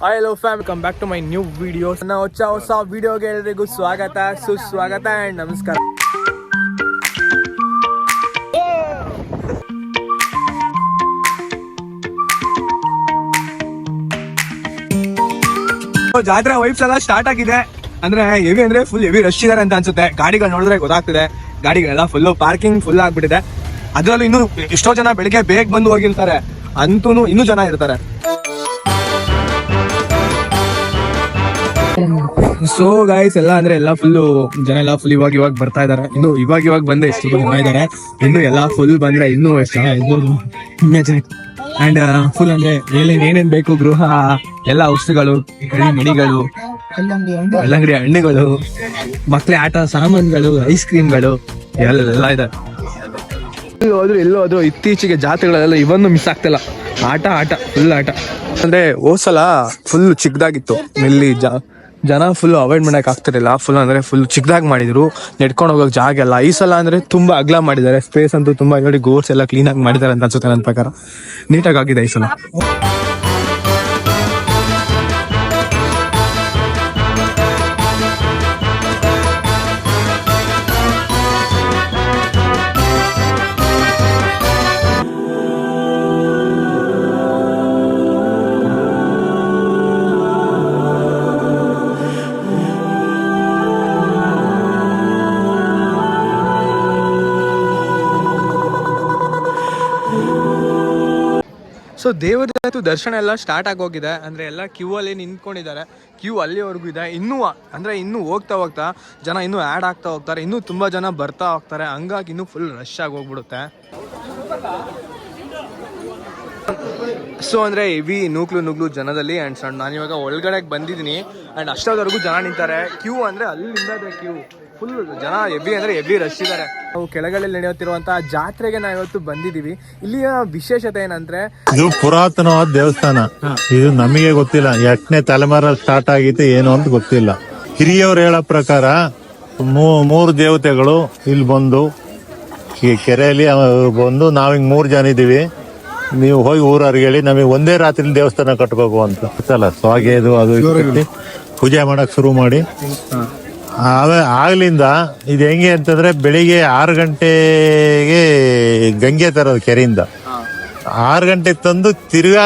Hi hello fam come back to my new video ನನ್ನ ಹೊಸ ಹೊಸ ವಿಡಿಯೋಗೆ ಎಲ್ರಿಗೂ ಸ್ವಾಗತ, ಸುಸ್ವಾಗತ ಆ್ಯಂಡ್ ನಮಸ್ಕಾರ. ಜಾತ್ರೆ ವೈಫ್ಸ್ ಎಲ್ಲ ಸ್ಟಾರ್ಟ್ ಆಗಿದೆ. ಅಂದ್ರೆ ಹೆವಿ ಅಂದ್ರೆ ಫುಲ್ ಹೆವಿ ರಶ್ ಇದಾರೆ ಅಂತ ಅನ್ಸುತ್ತೆ. ಗಾಡಿಗಳು ನೋಡಿದ್ರೆ ಗೊತ್ತಾಗ್ತಿದೆ. ಗಾಡಿಗಳೆಲ್ಲ ಫುಲ್ ಪಾರ್ಕಿಂಗ್ ಫುಲ್ ಆಗ್ಬಿಟ್ಟಿದೆ. ಅದ್ರಲ್ಲೂ ಇನ್ನು ಎಷ್ಟೋ ಜನ ಬೆಳಿಗ್ಗೆ ಬೇಗ ಬಂದು ಹೋಗಿರ್ತಾರೆ. ಅಂತೂ ಇನ್ನೂ ಜನ ಇರ್ತಾರೆ. ಸೊ ಗಾಯ್ಸ್ ಎಲ್ಲ ಅಂದ್ರೆ ಎಲ್ಲ ಫುಲ್ ಜನ ಎಲ್ಲ ಫುಲ್ ಇವಾಗ ಇವಾಗ ಬರ್ತಾ ಇದಾರೆ. ಇನ್ನು ಇವಾಗ ಇವಾಗ ಬಂದ್ರೆ ಎಷ್ಟು ಜನ ಇದಾರೆ? ಇನ್ನು ಎಲ್ಲ ಫುಲ್ ಬಂದ್ರೆ ಇನ್ನೂ ಎಷ್ಟು ಜನ ಇರ್ಬೋದು? ಅಂಡ್ ಫುಲ್ ಅಂದ್ರೆ ಏನೇನ್ ಏನೇನ್ ಬೇಕು ಗೃಹ, ಎಲ್ಲ ಔಷಧಿಗಳು ಮಣಿಗಳು, ಎಲ್ಲಂಗಡಿ ಹಣ್ಣುಗಳು, ಮಕ್ಳ ಆಟ ಸಾಮಾನುಗಳು ಐಸ್ ಕ್ರೀಮ್ಗಳು ಎಲ್ಲ ಇದೆ. ಹೋದ್ರು ಎಲ್ಲೋ ಹೋದ್ರು ಇತ್ತೀಚೆಗೆ ಜಾತ್ರೆಗಳೆಲ್ಲ ಇವನ್ನು ಮಿಸ್ ಆಗ್ತಿಲ್ಲ ಆಟ ಆಟ ಫುಲ್ ಆಟ. ಅಂದ್ರೆ ಹೋದ್ಸಲ ಫುಲ್ ಚಿಕ್ಕದಾಗಿತ್ತು. ಇಲ್ಲಿ ಜಾ ಜನ ಫುಲ್ ಅವಾಯ್ಡ್ ಮಾಡಕ್ ಆಗ್ತಿರಲಿಲ್ಲ. ಫುಲ್ ಅಂದ್ರೆ ಫುಲ್ ಚಿಕ್ಕದಾಗಿ ಮಾಡಿದ್ರು. ನೆಡ್ಕೊಂಡು ಹೋಗೋಕೆ ಜಾಗ ಎಲ್ಲ ಈ ಸಲ ಅಂದ್ರೆ ತುಂಬಾ ಅಗ್ಲ ಮಾಡಿದ್ದಾರೆ. ಸ್ಪೇಸ್ ಅಂತೂ ತುಂಬಾ ನೋಡಿ ಗೋರ್ಸ್ ಎಲ್ಲ ಕ್ಲೀನ್ ಆಗಿ ಮಾಡಿದ್ದಾರೆ ಅಂತ ಅನ್ಸುತ್ತೆ ನನ್ನ ಪ್ರಕಾರ. ನೀಟಾಗಿ ಆಗಿದೆ ಈ ಸಲ. ಸೊ ದೇವರದ್ದು ದರ್ಶನ ಎಲ್ಲ ಸ್ಟಾರ್ಟ್ ಆಗೋಗಿದೆ ಅಂದ್ರೆ ಎಲ್ಲ ಕ್ಯೂ ಅಲ್ಲಿ ನಿಂತ್ಕೊಂಡಿದ್ದಾರೆ. ಕ್ಯೂ ಅಲ್ಲಿವರೆಗೂ ಇದೆ. ಇನ್ನೂ, ಅಂದ್ರೆ ಇನ್ನೂ ಹೋಗ್ತಾ ಹೋಗ್ತಾ ಜನ ಇನ್ನೂ ಆ್ಯಡ್ ಆಗ್ತಾ ಹೋಗ್ತಾರೆ. ಇನ್ನೂ ತುಂಬಾ ಜನ ಬರ್ತಾ ಹೋಗ್ತಾರೆ. ಹಂಗಾಗಿ ಇನ್ನೂ ಫುಲ್ ರಶ್ ಆಗಿ ಹೋಗ್ಬಿಡುತ್ತೆ. ಸೊ ಅಂದ್ರೆ ಹೆವಿ ನೂಕ್ಲು ನುಗ್ಲು ಜನದಲ್ಲಿ ಸಣ್ಣ. ನಾನು ಇವಾಗ ಒಳಗಡೆಗೆ ಬಂದಿದ್ದೀನಿ. ಅಂಡ್ ಅಷ್ಟೊಂದವರೆಗೂ ಜನ ನಿಂತಾರೆ. ಕ್ಯೂ ಅಂದ್ರೆ ಅಲ್ಲಿಂದ ಕ್ಯೂ ಫುಲ್ ಜನ ಎಬ್ಬಿ ಅಂದ್ರೆ ಎಬ್ಬಿ ರಶ್ ಇದ್ದಾರೆ ನಾವು ಕೆಳಗಡೆ ನಡೆಯುತ್ತಿರುವಂತಹ ಜಾತ್ರೆಗೆ ನಾವು ಇವತ್ತು ಬಂದಿದ್ದೀವಿ. ಇಲ್ಲಿಯ ವಿಶೇಷತೆ ಏನಂದ್ರೆ ಇದು ಪುರಾತನವಾದ ದೇವಸ್ಥಾನ. ಇದು ನಮಗೆ ಗೊತ್ತಿಲ್ಲ. ಎಷ್ಟನೇ ತಲೆಮಾರ ಸ್ಟಾರ್ಟ್ ಆಗಿತ್ತು ಏನು ಅಂತ ಗೊತ್ತಿಲ್ಲ. ಹಿರಿಯವರು ಹೇಳೋ ಪ್ರಕಾರ ಮೂರು ದೇವತೆಗಳು ಇಲ್ಲಿ ಬಂದು ಈ ಕೆರೆಯಲ್ಲಿ ಬಂದು ನಾವ್ ಹಿಂಗ್ ಮೂರ್ ಜನ ಇದೀವಿ ನೀವು ಹೋಗಿ ಊರವ್ರಿಗೆ ಹೇಳಿ ನಮಗೆ ಒಂದೇ ರಾತ್ರಿ ದೇವಸ್ಥಾನ ಕಟ್ಟಬೇಕು ಅಂತ. ಗೊತ್ತಲ್ಲ? ಸ್ವಾಗೆ ಇದು ಅದು ಪೂಜೆ ಮಾಡಕ್ ಶುರು ಮಾಡಿ. ಆಮೇಲೆ ಆಗ್ಲಿಂದ ಇದು ಹೆಂಗೆ ಅಂತಂದ್ರೆ ಬೆಳಿಗ್ಗೆ ಆರು ಗಂಟೆಗೆ ಗಂಗೆ ತರೋದು ಕೆರೆಯಿಂದ. ಆರು ಗಂಟೆಗೆ ತಂದು ತಿರ್ಗಾ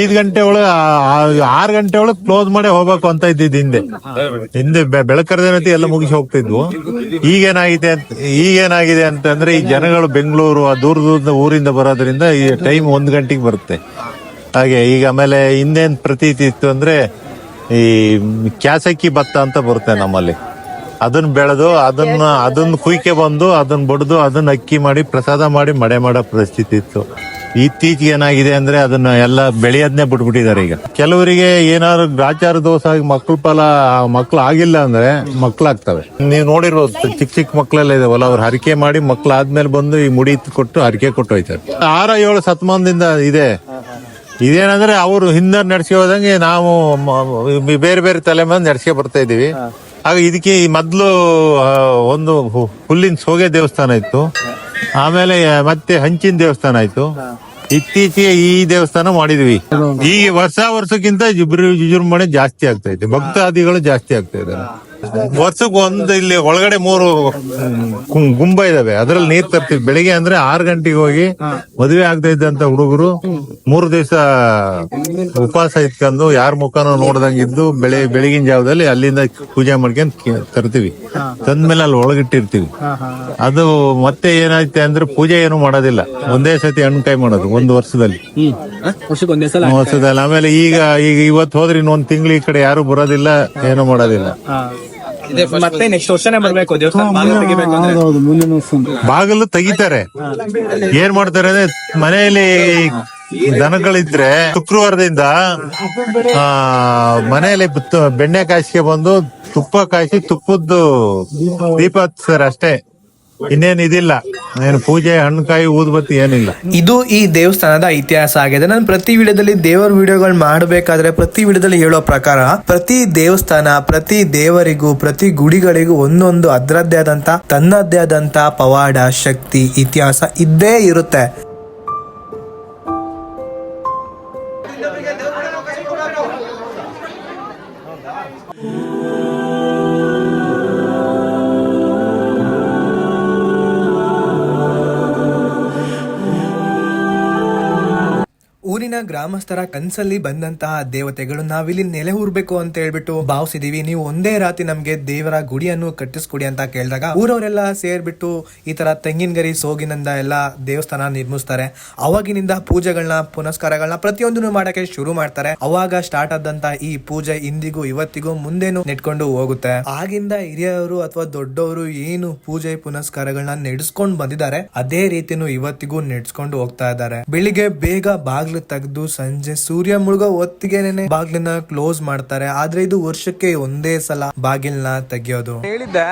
ಐದು ಗಂಟೆ ಒಳಗೆ ಆರು ಗಂಟೆ ಒಳಗೆ ಕ್ಲೋಸ್ ಮಾಡಿ ಹೋಗ್ಬೇಕು ಅಂತ ಇದ್ದಿದ್ದು ಹಿಂದೆ. ಹಿಂದೆ ಬೆಳಕರದೇನತಿ ಎಲ್ಲ ಮುಗಿಸಿ ಹೋಗ್ತಿದ್ವು. ಈಗೇನಾಗಿದೆ ಅಂತ ಈಗೇನಾಗಿದೆ ಅಂತಂದ್ರೆ ಈ ಜನಗಳು ಬೆಂಗಳೂರು ಆ ದೂರ ದೂರದ ಊರಿಂದ ಬರೋದ್ರಿಂದ ಈ ಟೈಮ್ ಒಂದ್ ಗಂಟೆಗೆ ಬರುತ್ತೆ. ಹಾಗೆ ಈಗ ಆಮೇಲೆ ಹಿಂದೇನ್ ಪ್ರತೀತಿ ಇತ್ತು ಅಂದ್ರೆ ಈ ಕ್ಯಾಸಕ್ಕಿ ಭತ್ತ ಅಂತ ಬರುತ್ತೆ ನಮ್ಮಲ್ಲಿ. ಅದನ್ನ ಬೆಳೆದು ಅದನ್ನ ಅದನ್ನ ಕುಯ್ಕೆ ಬಂದು ಅದನ್ನ ಬಡ್ದು ಅದನ್ನ ಅಕ್ಕಿ ಮಾಡಿ ಪ್ರಸಾದ ಮಾಡಿ ಮಡೆ ಮಾಡೋ ಪರಿಸ್ಥಿತಿ ಇತ್ತು. ಇತ್ತೀಚೆಗೆ ಏನಾಗಿದೆ ಅಂದ್ರೆ ಅದನ್ನ ಎಲ್ಲ ಬೆಳೆಯೋದನ್ನೇ ಬಿಟ್ಬಿಟ್ಟಿದ್ದಾರೆ ಈಗ. ಕೆಲವರಿಗೆ ಏನಾದ್ರು ಗ್ರಾಚಾರ ದೋಸ ಆಗಿ ಮಕ್ಳ ಫಲ ಮಕ್ಳು ಆಗಿಲ್ಲ ಅಂದ್ರೆ ಮಕ್ಳಾಗ್ತವೆ. ನೀವು ನೋಡಿರ್ಬೋದು ಚಿಕ್ಕ ಚಿಕ್ಕ ಮಕ್ಳೆಲ್ಲ ಇದಾವಲ್ಲ ಅವ್ರು ಹರಿಕೆ ಮಾಡಿ ಮಕ್ಳು ಆದ್ಮೇಲೆ ಬಂದು ಈ ಮುಡಿ ಕೊಟ್ಟು ಹರಿಕೆ ಕೊಟ್ಟು ಹೋಯ್ತಾರೆ. ಆರ ಏಳು ಶತಮಾನದಿಂದ ಇದೆ. ಇದೇನಂದ್ರೆ ಅವರು ಹಿಂದೆ ನಡೆಸಿ ಹೋದಂಗೆ ನಾವು ಮ- ಬೇರೆ ಬೇರೆ ತಲೆಮಾರು ನಡ್ಸ್ಕೊ ಬರ್ತಾ ಇದೀವಿ ಆಗ ಇದಕ್ಕೆ ಈ ಮೊದ್ಲು ಆ, ಒಂದು ಹು- ಹುಲ್ಲಿನ ಸೋಗೆ ದೇವಸ್ಥಾನ ಇತ್ತು. ಆಮೇಲೆ ಮತ್ತೆ ಹಂಚಿನ ದೇವಸ್ಥಾನ ಆಯ್ತು. ಇತ್ತೀಚೆಗೆ ಈ ದೇವಸ್ಥಾನ ಮಾಡಿದ್ವಿ. ಈಗ ವರ್ಷ ವರ್ಷಕ್ಕಿಂತ ಜಿಬ್ರು ವಿಜೃಂಭಣೆ ಜಾಸ್ತಿ ಆಗ್ತಾ ಇದೆ. ಭಕ್ತಾದಿಗಳು ಜಾಸ್ತಿ ಆಗ್ತಾ ಇದ್ದಾರೆ. ವರ್ಷಕ್ಕೆ ಒಂದು ಇಲ್ಲಿ ಒಳಗಡೆ ಮೂರು ಗುಂಬ ಇದಾವೆ. ಅದ್ರಲ್ಲಿ ನೀರ್ ತರ್ತೀವಿ. ಬೆಳಿಗ್ಗೆ ಅಂದ್ರೆ ಆರ್ ಗಂಟೆಗೆ ಹೋಗಿ ಮದುವೆ ಆಗ್ತಾ ಇದ್ದಂತ ಹುಡುಗರು ಮೂರು ದಿವಸ ಉಪವಾಸ ಇಟ್ಕೊಂಡು ಯಾರ ಮುಖನೂ ನೋಡ್ದಂಗಿದ್ದು ಬೆಳೆ ಬೆಳಗಿನ ಜಾವದಲ್ಲಿ ಅಲ್ಲಿಂದ ಪೂಜೆ ಮಾಡ್ಕೊಂಡ್ ತರ್ತೀವಿ. ತಂದ್ಮೇಲೆ ಅಲ್ಲಿ ಒಳಗಿಟ್ಟಿರ್ತೀವಿ. ಅದು ಮತ್ತೆ ಏನಾಯ್ತೆ ಅಂದ್ರೆ ಪೂಜೆ ಏನು ಮಾಡೋದಿಲ್ಲ. ಒಂದೇ ಸತಿ ಟೈಮ್ ಮಾಡೋದು ಒಂದು ವರ್ಷದಲ್ಲಿ. ವರ್ಷಕ್ಕೆ ಒಂದೇ ಸಲ ವರ್ಷದಲ್ಲಿ. ಆಮೇಲೆ ಈಗ ಈಗ ಇವತ್ತು ಹೋದ್ರೆ ಇನ್ನೊಂದ್ ತಿಂಗಳು ಈ ಕಡೆ ಯಾರು ಬರೋದಿಲ್ಲ ಏನು ಮಾಡೋದಿಲ್ಲ. ಮತ್ತೆ ನೆಕ್ಸ್ಟ್ ವರ್ಷನೇ ಬರ್ಬೇಕು ದೇವಸ್ಥಾನ ಬಾಗಿಲು ತೆಗಿಬೇಕು ಅಂದ್ರೆ. ಬಾಗಿಲು ತೆಗಿತಾರೆ. ಏನ್ ಮಾಡ್ತಾರೆ ಅಂದ್ರೆ ಮನೆಯಲ್ಲಿ ದನಗಳಿದ್ರೆ ಶುಕ್ರವಾರದಿಂದ ಆ ಮನೆಯಲ್ಲಿ ಬುತ್ತ- ಬೆಣ್ಣೆ ಕಾಯಿಸ್ಕೆ ಬಂದು ತುಪ್ಪ ಕಾಯಿಸಿ ತುಪ್ಪದ್ದು ದೀಪ ಹಚ್ತಾರೆ ಅಷ್ಟೇ. ಇನ್ನೇನು ಇದಿಲ್ಲ. ಏನು ಪೂಜೆ, ಹಣ್ಣುಕಾಯಿ, ಊದ್ಬತ್ತಿ ಏನಿಲ್ಲ. ಇದು ಈ ದೇವಸ್ಥಾನದ ಇತಿಹಾಸ ಆಗಿದೆ. ನಾನು ಪ್ರತಿ ವಿಡಿಯೋದಲ್ಲಿ ದೇವರ ವಿಡಿಯೋಗಳು ಮಾಡಬೇಕಾದ್ರೆ ಪ್ರತಿ ವಿಡಿಯೋದಲ್ಲಿ ಹೇಳೋ ಪ್ರಕಾರ ಪ್ರತಿ ದೇವಸ್ಥಾನ, ಪ್ರತಿ ದೇವರಿಗೂ, ಪ್ರತಿ ಗುಡಿಗಳಿಗೂ ಒಂದೊಂದು ಅದರದ್ದೇ ಆದಂತ ತನ್ನದ್ದೇ ಆದಂತ ಪವಾಡ, ಶಕ್ತಿ, ಇತಿಹಾಸ ಇದ್ದೇ ಇರುತ್ತೆ. ಗ್ರಾಮಸ್ಥರ ಕನ್ಸಲ್ಲಿ ಬಂದಂತಹ ದೇವತೆಗಳು, ನಾವಿಲ್ಲಿ ನೆಲೆ ಊರ್ಬೇಕು ಅಂತ ಹೇಳ್ಬಿಟ್ಟು ಭಾವಿಸಿದೀವಿ. ನೀವು ಒಂದೇ ರಾತ್ರಿ ನಮ್ಗೆ ದೇವರ ಗುಡಿಯನ್ನು ಕಟ್ಟಿಸ್ಕೊಡಿ ಅಂತ ಕೇಳಿದಾಗ ಊರವರೆಲ್ಲ ಸೇರ್ಬಿಟ್ಟು ಈ ತರ ತೆಂಗಿನ ಗರಿ ಸೋಗಿನಿಂದ ಎಲ್ಲ ದೇವಸ್ಥಾನ ನಿರ್ಮಿಸ್ತಾರೆ. ಅವಾಗಿನಿಂದ ಪೂಜೆಗಳನ್ನ ಪುನಸ್ಕಾರಗಳನ್ನ ಪ್ರತಿಯೊಂದನ್ನು ಮಾಡಕ್ಕೆ ಶುರು ಮಾಡ್ತಾರೆ. ಅವಾಗ ಸ್ಟಾರ್ಟ್ ಆದಂತ ಈ ಪೂಜೆ ಇಂದಿಗೂ ಇವತ್ತಿಗೂ ಮುಂದೆನೂ ನೆಟ್ಕೊಂಡು ಹೋಗುತ್ತೆ. ಆಗಿಂದ ಹಿರಿಯವರು ಅಥವಾ ದೊಡ್ಡವರು ಏನು ಪೂಜೆ ಪುನಸ್ಕಾರಗಳನ್ನ ನಡೆಸ್ಕೊಂಡು ಬಂದಿದ್ದಾರೆ, ಅದೇ ರೀತಿನೂ ಇವತ್ತಿಗೂ ನಡೆಸ್ಕೊಂಡು ಹೋಗ್ತಾ ಇದ್ದಾರೆ. ಬೆಳಿಗ್ಗೆ ಬೇಗ ಬಾಗ್ಲು ತೆಗೆದು ಸಂಜೆ ಸೂರ್ಯ ಮುಳುಗೋ ಹೊತ್ತಿಗೆನೆ ಬಾಗಿಲನ್ನ ಕ್ಲೋಸ್ ಮಾಡ್ತಾರೆ. ಆದ್ರೆ ಇದು ವರ್ಷಕ್ಕೆ ಒಂದೇ ಸಲ ಬಾಗಿಲ್ನ ತೆಗಿಯೋದು. ಹೇಳಿದ್ದೆ.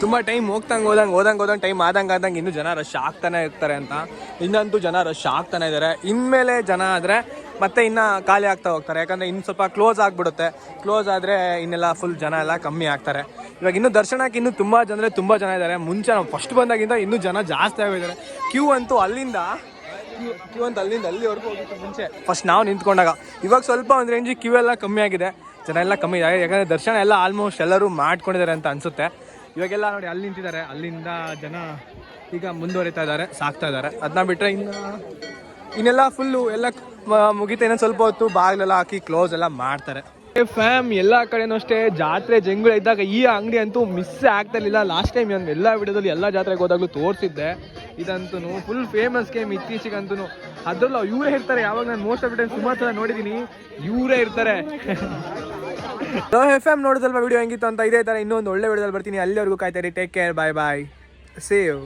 ತುಂಬಾ ಟೈಮ್ ಹೋಗ್ತಂಗ್ ಹೋದಂಗ್ ಹೋದಂಗ್ ಹೋದಂಗ್ ಟೈಮ್ ಆದಂಗ್ ಆದಂಗ್ ಇನ್ನು ಜನ ರಶ್ ಆಗ್ತಾನೆ ಇರ್ತಾರೆ ಅಂತ. ಇನ್ನಂತೂ ಜನ ರಶ್ ಆಗ್ತಾನೆ ಇದಾರೆ. ಇನ್ಮೇಲೆ ಜನ ಆದ್ರೆ ಮತ್ತೆ ಇನ್ನ ಖಾಲಿ ಆಗ್ತಾ ಹೋಗ್ತಾರೆ. ಯಾಕಂದ್ರೆ ಇನ್ನು ಸ್ವಲ್ಪ ಕ್ಲೋಸ್ ಆಗ್ಬಿಡುತ್ತೆ. ಕ್ಲೋಸ್ ಆದ್ರೆ ಇನ್ನೆಲ್ಲ ಫುಲ್ ಜನ ಎಲ್ಲ ಕಮ್ಮಿ ಆಗ್ತಾರೆ. ಇವಾಗ ಇನ್ನು ದರ್ಶನಕ್ಕೆ ಇನ್ನೂ ತುಂಬಾ ಜನ ತುಂಬಾ ಜನ ಇದ್ದಾರೆ ಮುಂಚೆ ನಾವು ಫಸ್ಟ್ ಬಂದಾಗಿಂದ ಇನ್ನು ಜನ ಜಾಸ್ತಿ ಆಗಿದ್ದಾರೆ ಕ್ಯೂ ಅಂತೂ ಅಲ್ಲಿಂದ ಕ್ಯೂ ಅಂತ ಅಲ್ಲಿಂದ ಅಲ್ಲಿವರೆಗೂ ಹೋಗಿತ್ತು ಮುಂಚೆ. ಫಸ್ಟ್ ನಾವು ನಿಂತ್ಕೊಂಡಾಗ. ಇವಾಗ ಸ್ವಲ್ಪ ಒಂದು ರೇಂಜ್ ಕ್ಯೂ ಎಲ್ಲ ಕಮ್ಮಿ ಆಗಿದೆ. ಜನ ಎಲ್ಲ ಕಮ್ಮಿ ಇದೆ. ಯಾಕಂದ್ರೆ ದರ್ಶನ ಎಲ್ಲ ಆಲ್ಮೋಸ್ಟ್ ಎಲ್ಲರೂ ಮಾಡ್ಕೊಂಡಿದ್ದಾರೆ ಅಂತ ಅನ್ಸುತ್ತೆ. ಇವಾಗೆಲ್ಲ ನೋಡಿ ಅಲ್ಲಿ ನಿಂತಿದ್ದಾರೆ. ಅಲ್ಲಿಂದ ಜನ ಈಗ ಮುಂದುವರಿತಾ ಇದ್ದಾರೆ, ಸಾಕ್ತಾ ಇದ್ದಾರೆ. ಅದನ್ನ ಬಿಟ್ರೆ ಇನ್ನು ಇನ್ನೆಲ್ಲ ಫುಲ್ಲು ಎಲ್ಲ ಮುಗಿತ ಇನ್ನೊಂದು ಸ್ವಲ್ಪ ಹೊತ್ತು ಬಾಗಿಲೆಲ್ಲ ಹಾಕಿ ಕ್ಲೋಸ್ ಎಲ್ಲ ಮಾಡ್ತಾರೆ. ಫ್ಯಾಮ್ ಎಲ್ಲ ಕಡೆನೂ ಅಷ್ಟೇ ಜಾತ್ರೆ ಜಂಗುಳ ಇದ್ದಾಗ ಈ ಅಂಗಡಿ ಅಂತೂ ಮಿಸ್ ಆಗ್ತಾ ಇರಲಿಲ್ಲ. ಲಾಸ್ಟ್ ಟೈಮ್ ಎಲ್ಲ ವಿಡಿಯೋದಲ್ಲಿ ಎಲ್ಲ ಜಾತ್ರೆಗೆ ಹೋದಾಗಲೂ ತೋರಿಸಿದ್ದೆ. ಇದಂತೂ ಫುಲ್ ಫೇಮಸ್ ಗೇಮ್ ಇತ್ತೀಚೆಗಂತೂ. ಅದ್ರಲ್ಲೂ ಇವರೇ ಇರ್ತಾರೆ, ಯಾವಾಗ ನಾನು ಮೋಸ್ಟ್ ಆಫ್ ಟೈಮ್ ಸುಮಾರು ಸಲ ನೋಡಿದ್ದೀನಿ ಇವರೇ ಇರ್ತಾರೆ. ಎಫ್ ಎಂ ನೋಡಿದಲ್ವಾ ವಿಡಿಯೋ ಹೆಂಗಿತ್ತು ಅಂತ? ಇದೇ ಥರ ಇನ್ನೊಂದು ಒಳ್ಳೆ ವಿಡಿಯೋದಲ್ಲಿ ಬರ್ತೀನಿ. ಅಲ್ಲಿವರೆಗೂ ಕಾಯ್ತಾರೆ take care bye bye save